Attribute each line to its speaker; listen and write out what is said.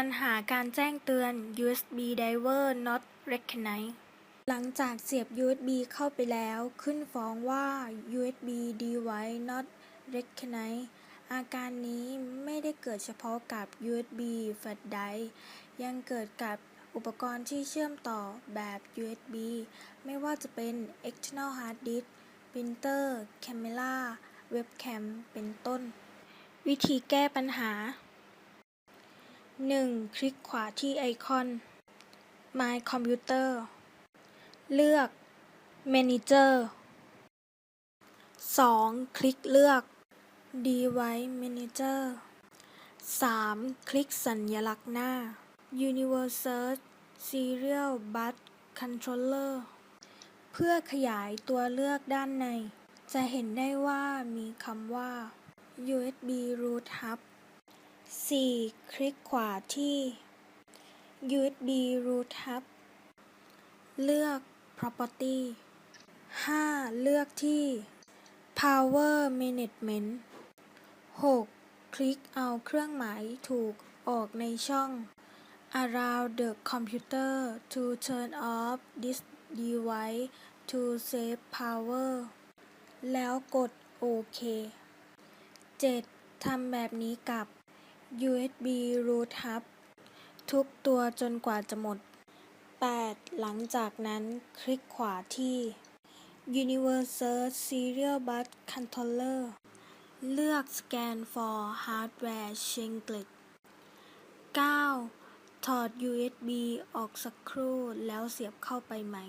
Speaker 1: ปัญหาการแจ้งเตือน USB driver not recognized หลังจากเสียบ USB เข้าไปแล้ว ขึ้นฟ้องว่า USB device not recognized อาการนี้ไม่ได้เกิดเฉพาะกับ USB flash drive ยังเกิดกับอุปกรณ์ที่เชื่อมต่อแบบ USB ไม่ว่าจะเป็น external hard disk printer camera webcam เป็นต้น วิธีแก้ปัญหา 1. คลิกขวาที่ไอคอน My Computer เลือก Manager 2. คลิกเลือก Device Manager 3. คลิกสัญญลักษณ์หน้า Universal Serial Bus Controller เพื่อขยายตัวเลือกด้านใน จะเห็นได้ว่ามีคำว่า USB Root Hub 4. คลิกขวาที่ USB Root Hub เลือก Property 5. เลือกที่ Power Management 6. คลิกเอาเครื่องหมายถูกออกในช่อง Around the computer to turn off this device to save power แล้วกดโอเค 7. ทำแบบนี้กับ USB Root Hub ทุกตัวจนกว่าจะหมด 8. หลังจากนั้นคลิกขวาที่ Universal Serial Bus Controller เลือก Scan for Hardware Singlet 9. ถอด USB ออกสักครู่แล้วเสียบเข้าไปใหม่